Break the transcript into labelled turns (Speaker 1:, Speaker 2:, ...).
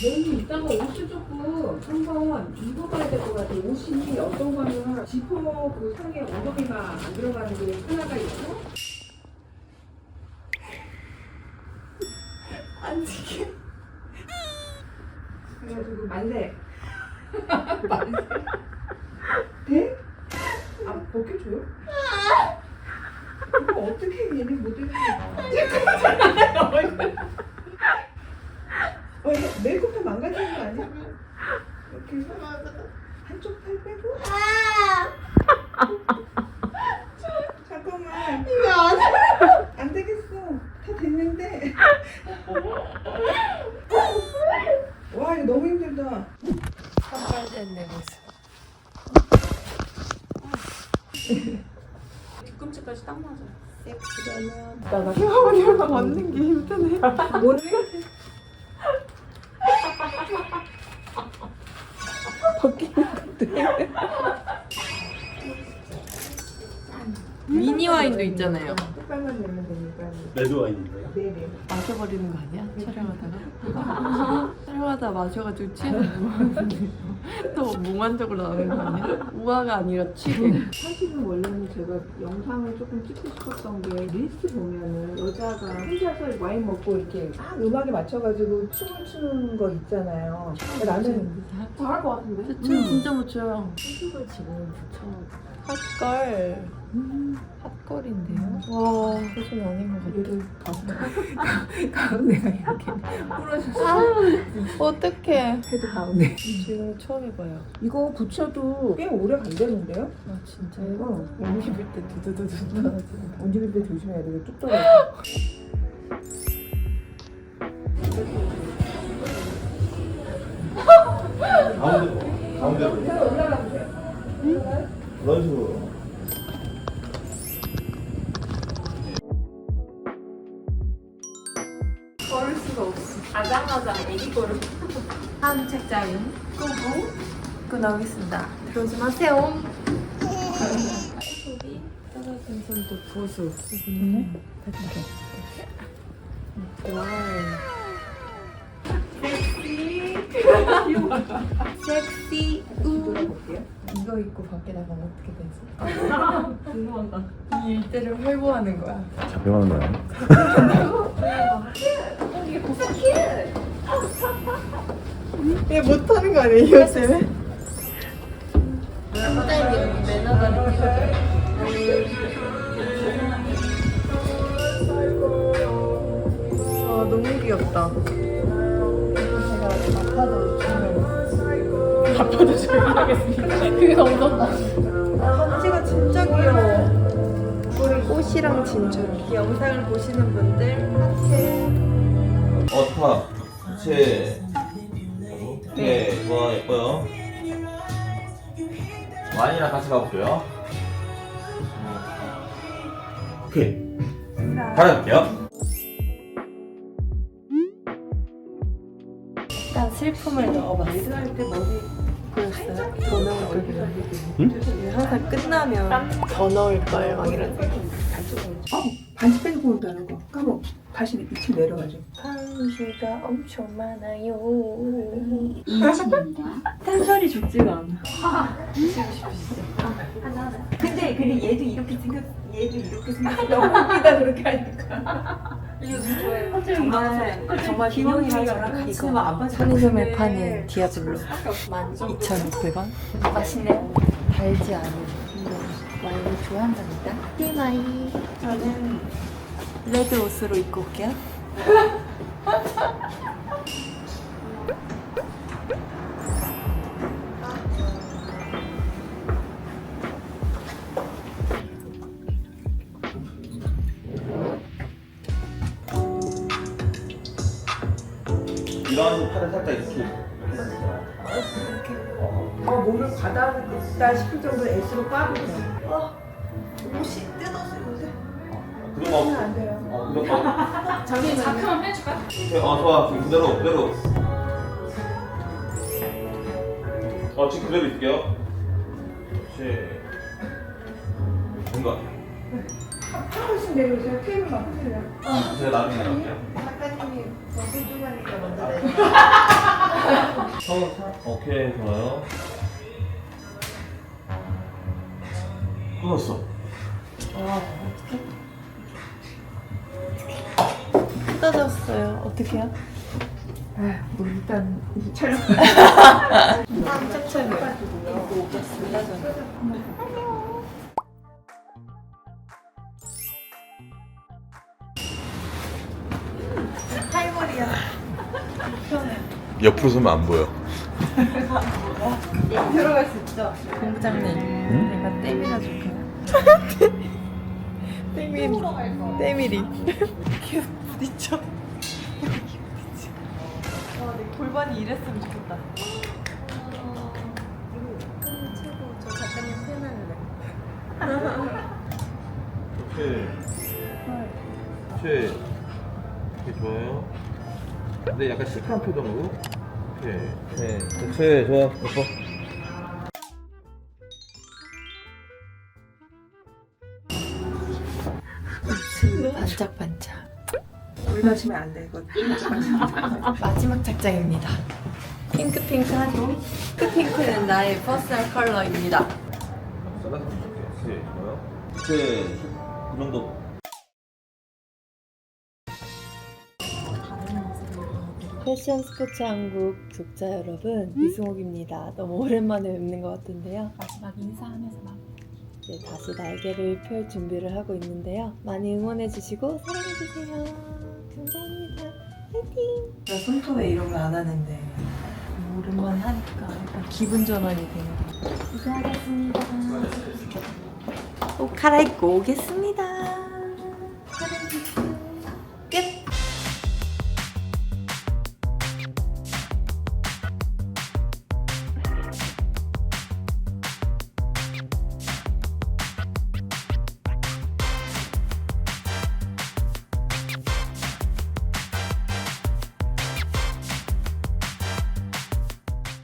Speaker 1: 너무 이따가 옷을 조금 한번 입어봐야 될 것 같아. 옷이 어떤 거는 지퍼 그 상에 엉덩이가 안 들어가는 게 하나가 있고. 안 지게. 그래가지고 만세. 만세. 돼? 아 벗겨줘요? 이거 어떻게 얘네 모델이 어, 이거 메이크업도 망가지는 거 아니야? 이렇게 한쪽 팔 빼고? 잠깐만. 이거 안, 안 되겠어. 다 됐는데. 와 이거 너무 힘들다.
Speaker 2: 삭발된 내 모습.
Speaker 1: 뒤꿈치까지 딱 맞아.
Speaker 2: 섹시하면.
Speaker 1: 이따가
Speaker 2: 샤워니가 받는 게 힘드네.
Speaker 1: 뭐를
Speaker 2: 미니 와인도 있잖아요.
Speaker 1: 똑바로만 내면 되니까
Speaker 3: 레드 와인인가요?
Speaker 1: 네네
Speaker 2: 마셔버리는 거 아니야? 촬영하다가? 촬영하다 마셔가지고 취하는 거 또 몽환적으로 나오는 거 아니야? 우아가 아니라 취해.
Speaker 1: 사실은 원래는 제가 영상을 조금 찍고 싶었던 게 릴스 보면은 여자가 혼자서 와인 먹고 이렇게 막 음악에 맞춰가지고 춤을 추는 거 있잖아요. 근데 나는 잘할 것 같은데?
Speaker 2: 춤 진짜 못 춰요. 춤을 지금 붙여. 핫걸. 핫걸인데요? 와, 그건 아닌 것 같아.
Speaker 1: 가운데가 이렇게 부러졌어.
Speaker 2: 아, 어떡해.
Speaker 1: 헤드 가운데.
Speaker 2: 지금 처음 해봐요.
Speaker 1: 이거 붙여도 꽤 오래 간다는데요?
Speaker 2: 아, 진짜.
Speaker 1: 어.
Speaker 2: 움직일 때 두두두두 떨어지는 거.
Speaker 1: 움직일 때 조심해야 되게 뚝 떨어져.
Speaker 3: 가운데로 가운데로. 그런 식으로
Speaker 2: 걸을 수가 없어. 아장아장 애기 걸음. 다음 책장은 끄고 끄 나오겠습니다. 들어오지 마세요. 소리 떨어진 손도 보수. 와우. 섹시 우. 이거 입고 밖에 나가면 어떻게 되지? 궁금하다. 이 일대를 활보하는 거야.
Speaker 3: 잡혀가는 거야
Speaker 2: 얘 못하는 거? 선생님 매너가 느껴져요. 아, 너무 귀엽다. 제가 아파도 조용히 아파도 조용히 하겠습니다. 그게 너무 좋다. 반지가 진짜 귀여워. 우리 꽃이랑 진주. 이 영상을 보시는 분들 하트.
Speaker 4: 어타 제 네, 좋아 예뻐요. 와인이랑 같이 가볼게요. 오케이. 가볼게요.
Speaker 2: 약간 슬픔을 넣어봤어. 할때 머리 보였어요? 더 넣을 걸.
Speaker 3: 응?
Speaker 2: 항상 끝나면 더 넣을 걸 막 이런.
Speaker 1: 어, 반지 빼고 온다는 거. 까먹. 다시 밑으로 내려가죠.
Speaker 2: 반지가 엄청 많아요. 텐션이 죽지가 않아. 하나 하나. 근데 그래 얘도 이렇게 생각, 얘도 이렇게 생각. 너무 웃기다 그렇게 하니까. 이거 좋아요. 정말 정말 비용이랑 저랑 같이 안 편의점에 파는 디아블로 12,600원. 맛있네요. 달지 않은 와인을 좋아한답니다. 티마이. 저는 레드 옷으로 입고 올게요.
Speaker 4: 이런 팔을 살짝 이렇게.
Speaker 1: 어, 몸을 과다했다 싶을 정도로 S로 꽈도 돼.
Speaker 2: 옷이 뜯어서 요새.
Speaker 4: 그런 거.
Speaker 1: 하면 안 돼요.
Speaker 4: 어 그런 거.
Speaker 1: 저기 자크만 빼줄까?
Speaker 4: 어 좋아 지금 그대로 그대로. 어 지금 그대로 있을게요. 그렇지. 뭔가
Speaker 1: 한 번씩 내려오세요. 테이블만 흔들려.
Speaker 4: 제가 나중에 나갈게요.
Speaker 2: 작가
Speaker 4: 샤워 사. 오케이 좋아요. 끊었어.
Speaker 2: 뜯어졌어요. 어떡해요?
Speaker 1: 아, 뭐 일단 이제 촬영.
Speaker 2: 할머니야.
Speaker 3: 옆으로 서면 안 보여.
Speaker 2: 들어갈 수 있죠? 공부장님, 내가 땜이나 줄게요. 땜이리. 땜이리. 계속 부딪혀. 와, 내 골반이 이랬으면 좋겠다. 최고. 저 작가님 팬할래.
Speaker 4: 오케이. 오케이. 오케이 좋아요. 근데 약간 시크한 표정으로. 오케이. 네. 오케이 좋아. 예뻐.
Speaker 2: 반짝반짝.
Speaker 1: 물 마시면 안 되거든
Speaker 2: 마지막 착장입니다. 핑크핑크 하죠? 핑크핑크는 나의 퍼스널 컬러입니다.
Speaker 4: 잘라서 오케이 좋아요. 오케이. 그 정도.
Speaker 2: 패션 스포츠 한국 독자 여러분, 이승옥입니다. 너무 오랜만에 뵙는 것 같은데요. 마지막 인사하면서 막 네, 다시 날개를 펼 준비를 하고 있는데요. 많이 응원해주시고 사랑해주세요. 감사합니다. 화이팅! 나 손톱에 이런 거 안 하는데 오랜만에 하니까 약간 기분 전환이 되네요. 고생하셨습니다. 옷 갈아입고 오겠습니다.